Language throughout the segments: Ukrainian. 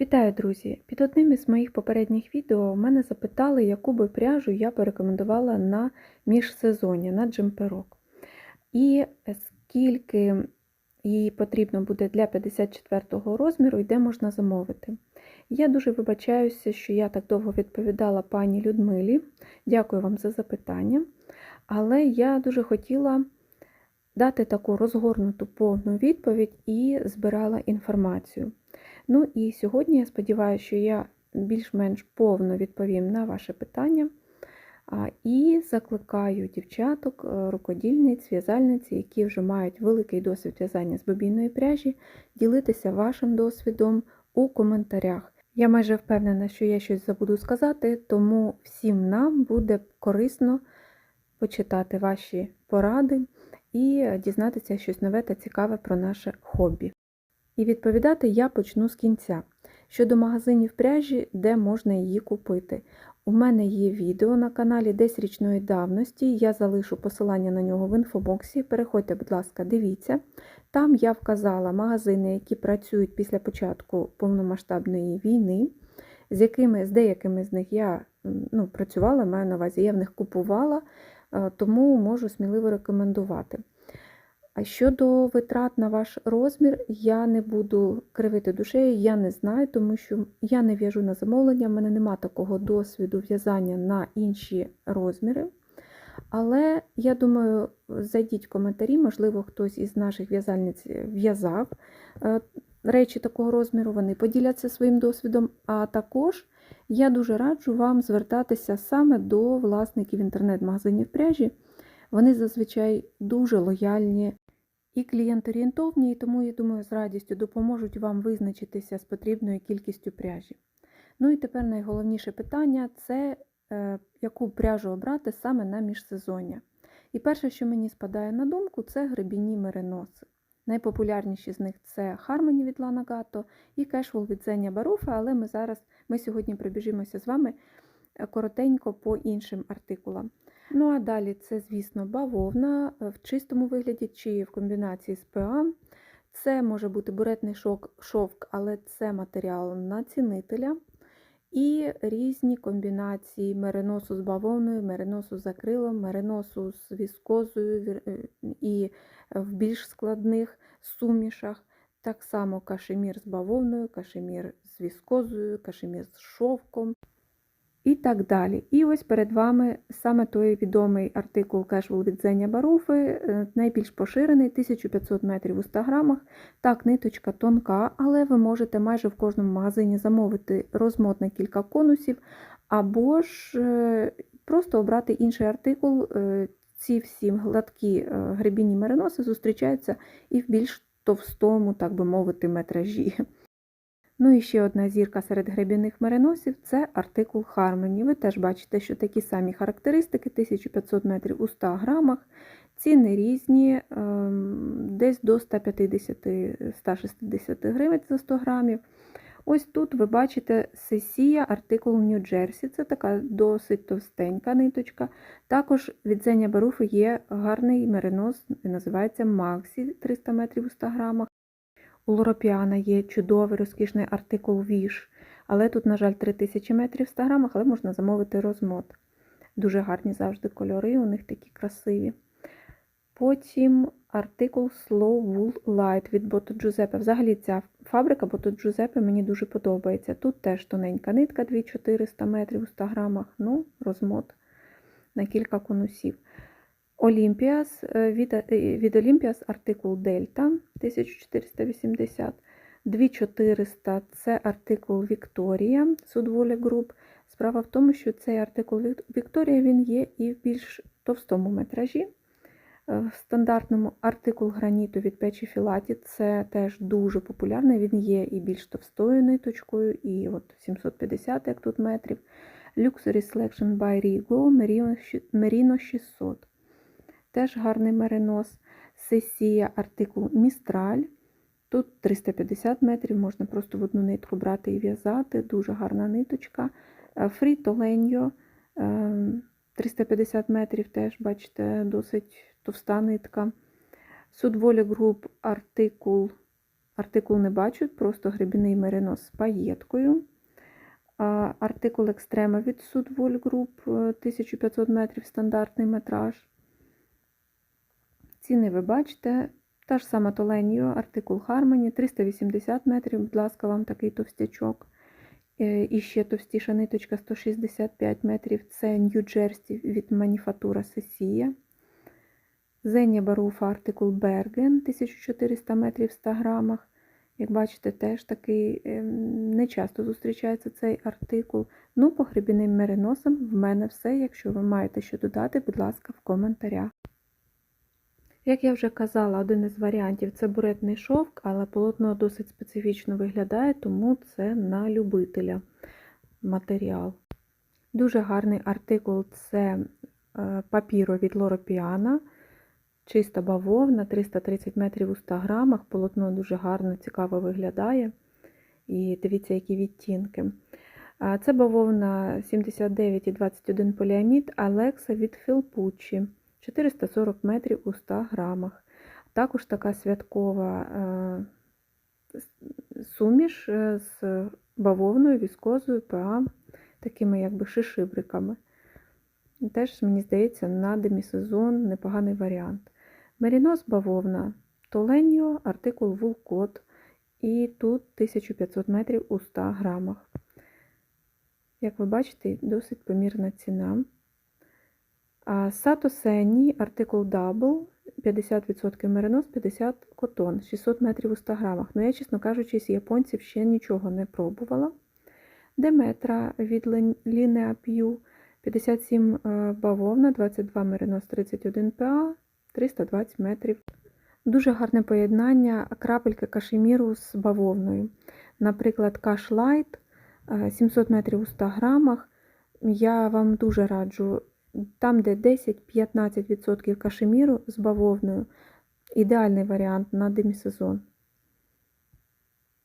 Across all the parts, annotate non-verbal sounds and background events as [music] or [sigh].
Вітаю, друзі! Під одним із моїх попередніх відео мене запитали, яку би пряжу я порекомендувала на міжсезоння, на джемперок. І скільки її потрібно буде для 54-го розміру і де можна замовити. Я дуже вибачаюся, що я так довго відповідала пані Людмилі. Дякую вам за запитання. Але я дуже хотіла дати таку розгорнуту повну відповідь і збирала інформацію. Ну і сьогодні я сподіваюся, що я більш-менш повно відповім на ваше питання. І закликаю дівчаток, е, рукодільниць, в'язальниць, які вже мають великий досвід в'язання з бобійної пряжі, ділитися вашим досвідом у коментарях. Я майже впевнена, що я щось забуду сказати, тому всім нам буде корисно почитати ваші поради і дізнатися щось нове та цікаве про наше хобі. І відповідати я почну з кінця. Щодо магазинів пряжі, де можна її купити. У мене є відео на каналі десь річної давності, я залишу посилання на нього в інфобоксі. Переходьте, будь ласка, дивіться. Там я вказала магазини, які працюють після початку повномасштабної війни, з якими, з деякими з них я ну, працювала, маю на увазі, я в них купувала, е, тому можу сміливо рекомендувати. А щодо витрат на ваш розмір, я не буду кривити душею, я не знаю, тому що я не в'яжу на замовлення, в мене нема такого досвіду в'язання на інші розміри. Але я думаю, зайдіть в коментарі, можливо, хтось із наших в'язальниць в'язав е, речі такого розміру, вони поділяться своїм досвідом. А також я дуже раджу вам звертатися саме до власників інтернет-магазинів пряжі. Вони зазвичай дуже лояльні і клієнт-орієнтовні, і тому, я думаю, з радістю допоможуть вам визначитися з потрібною кількістю пряжі. Ну і тепер найголовніше питання це е, яку пряжу обрати саме на міжсезоння. І перше, що мені спадає на думку, це гребінні мериноси. Найпопулярніші з них це Harmony від Lana Gatto і Casual від Zenia Barufa, але ми зараз ми сьогодні пробіжимося з вами е, коротенько по іншим артикулам. Ну, а далі це, звісно, бавовна е, в чистому вигляді чи в комбінації з ПА. Це може бути буретний шовк, але це матеріал на цінителя. І різні комбінації мериносу з бавовною, мериносу з акрилом, мериносу з віскозою е, і в більш складних сумішах. Так само кашемір з бавовною, кашемір з віскозою, кашемір з шовком і так далі. І ось перед вами саме той відомий артикул Casual від Зеня Баруфи, е, найбільш поширений, 1500 метрів у 100 грамах. Так, ниточка тонка, але ви можете майже в кожному магазині замовити розмот на кілька конусів, або ж е, просто обрати інший артикул. Е, ці всі гладкі гребінні мериноси зустрічаються і в більш товстому, так би мовити, метражі. Ну і ще одна зірка серед гребінних мериносів це артикул Harmony. Ви теж бачите, що такі самі характеристики 1500 метрів у 100 грамах. Ціни різні, ем, десь до 150-160 гривень за 100 грамів. Ось тут ви бачите сесія артикул Нью-Джерсі. Це така досить товстенька ниточка. Також від Зеня Баруфи є гарний меринос, називається Максі 300 метрів у 100 грамах. У Лоропіана є чудовий розкішний артикул Віш, але тут, на жаль, 3000 метрів в 100 грамах, але можна замовити розмот. Дуже гарні завжди кольори, у них такі красиві. Потім артикул Slow Wool Light від Boto Giuseppe. Взагалі ця фабрика Boto Giuseppe мені дуже подобається. Тут теж тоненька нитка 2400 метрів у 100 грамах, ну, розмот на кілька конусів. Олімпіас е, від е, від Олімпіас артикул Дельта 1480. 2400 це артикул Вікторія Судволі Груп. Справа в тому, що цей артикул Вікторія він є і в більш товстому метражі. Е, в стандартному артикул граніту від печі Філаті це теж дуже популярний, він є і більш товстою ниточкою, і от 750 як тут метрів. Luxury Selection by Rigo Merino 600. Теж гарний меринос. Сесія артикул Містраль. Тут 350 метрів, можна просто в одну нитку брати і в'язати, дуже гарна ниточка. Фріто Леньо 350 метрів, теж, бачите, досить товста нитка. Судволі груп артикул артикул не бачу, просто гребінний меринос з паєткою. Артикул Екстрема від Судволь Груп 1500 метрів стандартний метраж. Ціни ви бачите. Та ж сама Толеніо, артикул Harmony 380 метрів, будь ласка, вам такий товстячок. Е, І ще товстіша ниточка 165 метрів. Це Нью-Джерсі від маніфатура Сесія. Зенія Баруф артикул Берген 1400 метрів в 100 грамах. Як бачите, теж такий ем, не часто зустрічається цей артикул. Ну, по гребінним мериносам в мене все. Якщо ви маєте що додати, будь ласка, в коментарях. Як я вже казала, один із варіантів це буретний шовк, але полотно досить специфічно виглядає, тому це на любителя матеріал. Дуже гарний артикул це е, папіро від Лоропіана. Чиста бавовна, 330 метрів у 100 грамах. Полотно дуже гарно, цікаво виглядає. І дивіться, які відтінки. Це бавовна 79,21 поліамід, Алекса від Філпуччі. 440 метрів у 100 грамах. Також така святкова е, суміш е, з бавовною, віскозою, ПА, такими якби шишибриками. Теж, мені здається, на демісезон непоганий варіант. Мерінос бавовна Толеньо, артикул Вулкот. І тут 1500 метрів у 100 грамах. Як ви бачите, досить помірна ціна. Сато Сенні, артикул Double, 50% меринос, 50 котон, 600 метрів у 100 грамах. Ну, я, чесно кажучи, з японців ще нічого не пробувала. Деметра від Linea Pyu, 57 бавовна, 22 меринос, 31 ПА, 320 метрів. Дуже гарне поєднання крапельки кашеміру з бавовною. Наприклад, Light, 700 метрів у 100 грамах. Я вам дуже раджу там, де 10-15% кашеміру з бавовною, ідеальний варіант на демісезон.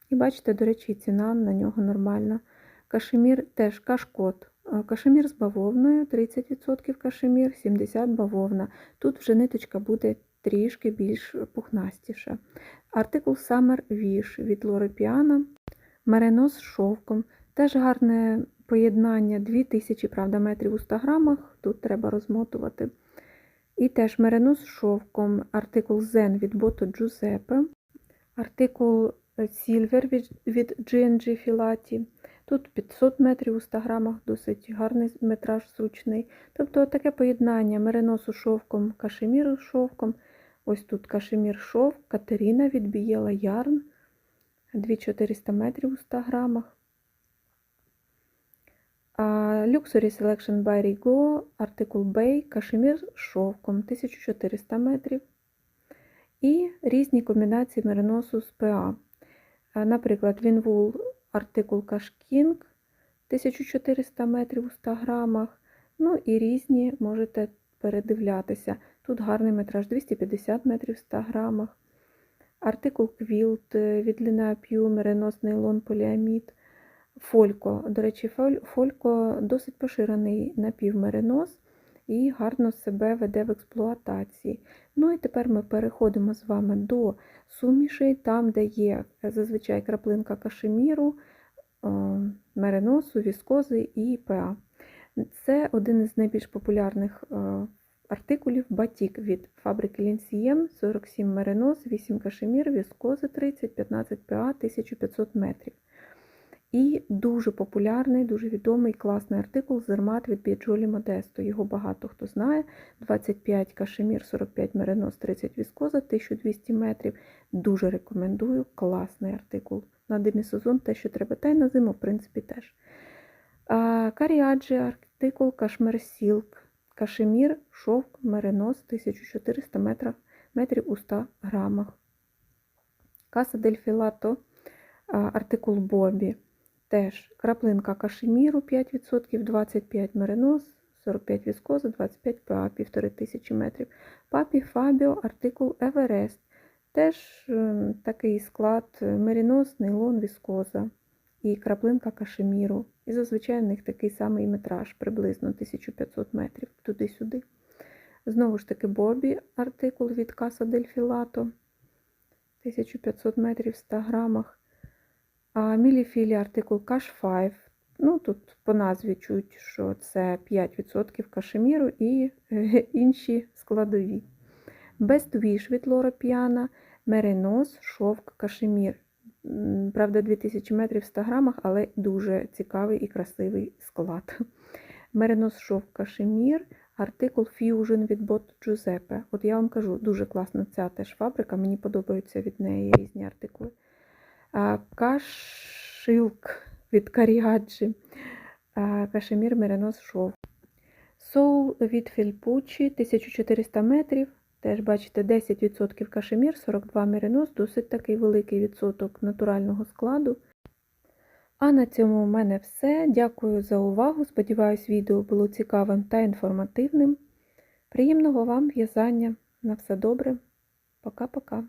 І бачите, до речі, ціна на нього нормальна. Кашемір теж кашкот. Кашемір з бавовною, 30% кашемір, 70% бавовна. Тут вже ниточка буде трішки більш пухнастіша. Артикул Summer Wish від Лори Піана. Меренос з шовком. Теж гарне поєднання 2000 правда, метрів у 100 грамах, тут треба розмотувати. І теж меринос з шовком, артикул Zen від Бото Giuseppe, артикул Silver від, від G&G Filati. Тут 500 метрів у 100 грамах, досить гарний метраж зручний. Тобто таке поєднання мериносу шовком, кашеміру шовком. Ось тут кашемір шовк, Катерина від Бієла Ярн, 2400 метрів у 100 грамах. Luxury Selection by Rigo, артикул Bay, кашемір з шовком 1400 метрів. І різні комбінації мериносу з ПА. Наприклад, Winwool артикул Кашкінг 1400 метрів у 100 грамах. Ну і різні можете передивлятися. Тут гарний метраж 250 метрів в 100 грамах. Артикул Квілт від Lina Pure, меринос нейлон поліамід. Фолько. До речі, фолько досить поширений напівмеринос і гарно себе веде в експлуатації. Ну і тепер ми переходимо з вами до сумішей, там, де є зазвичай краплинка кашеміру, мериносу, віскози і ПА. Це один із найбільш популярних артикулів батік від фабрики Лінсієм, 47 меринос, 8 кашемір, віскози 30, 15 ПА, 1500 метрів. І дуже популярний, дуже відомий класний артикул Зермат від Біджолі Модесто. Його багато хто знає. 25 кашемір, 45 меринос, 30 віскоза, 1200 метрів. Дуже рекомендую класний артикул. На демісезон те, що треба, та й на зиму, в принципі, теж. Каріаджі артикул Кашмер Сілк. Кашемір, шовк, меринос 1400 метрів, метрів у 100 грамах. Каса дель Філато, артикул Бобі. Теж краплинка кашеміру 5%, 25 меринос, 45 віскоза, 25 ПА, 1500 метрів. Папі Фабіо, артикул Еверест. Теж ем, такий склад меринос, нейлон, віскоза і краплинка кашеміру. І зазвичай в них такий самий метраж, приблизно 1500 метрів туди-сюди. Знову ж таки, Бобі артикул від del Filato. 1500 метрів в 100 грамах. Міліфілі артикул Cash 5. Ну, тут по назві чуть, що це 5% кашеміру і е, [laughs] інші складові. Best Wish від Лора Піана, Меринос, шовк, кашемір. Правда, 2000 метрів в 100 грамах, але дуже цікавий і красивий склад. Меринос шовк кашемір, артикул Fusion від Бот Giuseppe. От я вам кажу, дуже класна ця теж фабрика, мені подобаються від неї різні артикули. Кашилк від Каріаджі, кашемір Меринос шовк. Соул від Фільпучі, 1400 метрів. Теж бачите, 10% кашемір, 42 меринос, досить такий великий відсоток натурального складу. А на цьому у мене все. Дякую за увагу. Сподіваюсь, відео було цікавим та інформативним. Приємного вам в'язання. На все добре. Пока-пока.